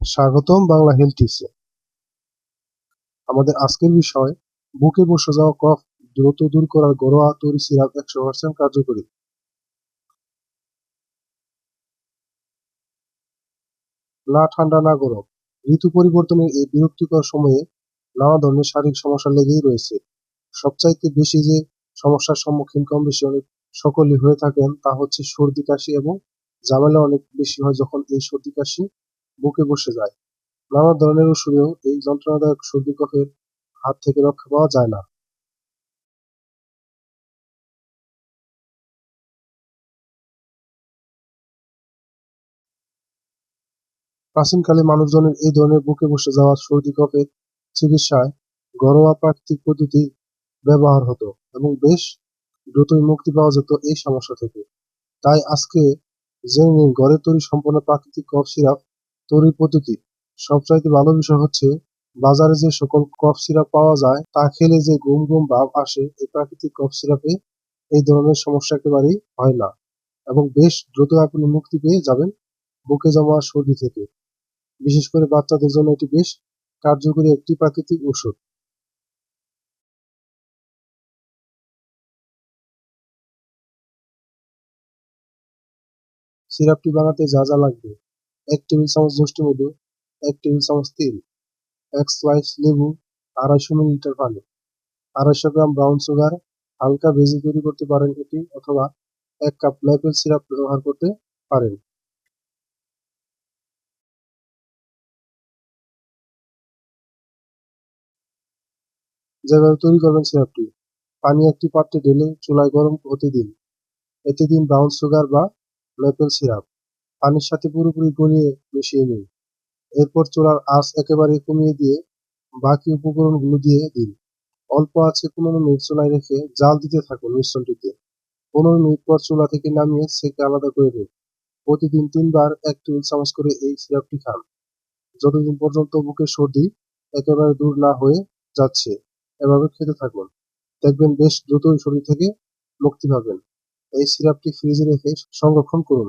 স্বাগতম বাংলা হেলথ আমাদের আজকের বিষয়, বুকে বসে যাওয়া কফ দ্রুত দূর করার ঘরোয়া তৈরি সিরাপ একশো পার্সেন্ট কার্যকরী। না ঠান্ডা, না গরম। ঋতু পরিবর্তনের এই বিরক্তিকর সময়ে নানা ধরনের শারীরিক সমস্যা লেগেই রয়েছে। সবচাইতে বেশি যে সমস্যার সম্মুখীন কম বেশি অনেক সকলেই হয়ে থাকেন তা হচ্ছে সর্দি, কাশি এবং ঝামেলা অনেক বেশি হয় যখন এই সর্দি, কাশি বুকে বসে যায়। নানা ধরনের ওষুধেও এই যন্ত্রণাদায়ক সর্দি কফের হাত থেকে রক্ষা পাওয়া যায় না। প্রাচীনকালে মানুষজনের এই ধরনের বুকে বসে যাওয়া সর্দি কফের চিকিৎসায় ঘরোয়া প্রাকৃতিক পদ্ধতি ব্যবহার হতো এবং বেশ দ্রুতই মুক্তি পাওয়া যেত এই সমস্যা থেকে। তাই আজকে জেনে নিন ঘরে তৈরি সম্পূর্ণ প্রাকৃতিক কফ সিরাপ তৈরির পদ্ধতি সবচাইতে ভালো বিষয় হচ্ছে, বাজারে যে সকল কফ সিরাপ পাওয়া যায়, তা খেলে যে গুম গুম ভাব আসে, এই প্রাকৃতিক কফ সিরাপে এই ধরনের সমস্যা একেবারেই হয় না। এবং বেশ দ্রুত আপনি মুক্তি পেয়ে যাবেন বুকে জমা সর্দি থেকে। বিশেষ করে বাচ্চাদের জন্য এটি বেশ কার্যকরী একটি প্রাকৃতিক ওষুধ সিরাপটি বানাতে যা যা লাগবে। এক টেবিল চামচ মধু, এক টেবিল চামচ তেল, এক স্লাইস লেবু, আড়াইশো মিলিলিটার পানি, আড়াইশো গ্রাম ব্রাউন সুগার হালকা ভেজে তৈরি করতে পারেন এটি অথবা এক কাপ ম্যাপেল সিরাপ ব্যবহার করতে পারেন। যেভাবে তৈরি করবেন সিরাপটি পানি একটি পাত্রে ঢেলে চুলায় গরম হতে দিন। এতে দিন ব্রাউন সুগার বা ম্যাপেল সিরাপ পানির সাথে পুরোপুরি গলিয়ে মিশিয়ে নিন। এরপর চুলার আঁচ একেবারে কমিয়ে দিয়ে বাকি উপকরণগুলো দিয়ে দিন। অল্প আছে পনেরো মিনিট চুলায় রেখে জাল দিতে থাকুন মিশ্রণটিতে। পনেরো মিনিট পর চুলা থেকে নামিয়ে সেকে আলাদা করে নিন। প্রতিদিন তিনবার এক টেবিল চামচ করে এই সিরাপটি খান। যতদিন পর্যন্ত বুকের সর্দি একেবারে দূর না হয়ে যাচ্ছে, এভাবে খেতে থাকুন। দেখবেন বেশ দ্রুতই শরীর থেকে মুক্তি পাবেন। এই সিরাপটি ফ্রিজে রেখে সংরক্ষণ করুন।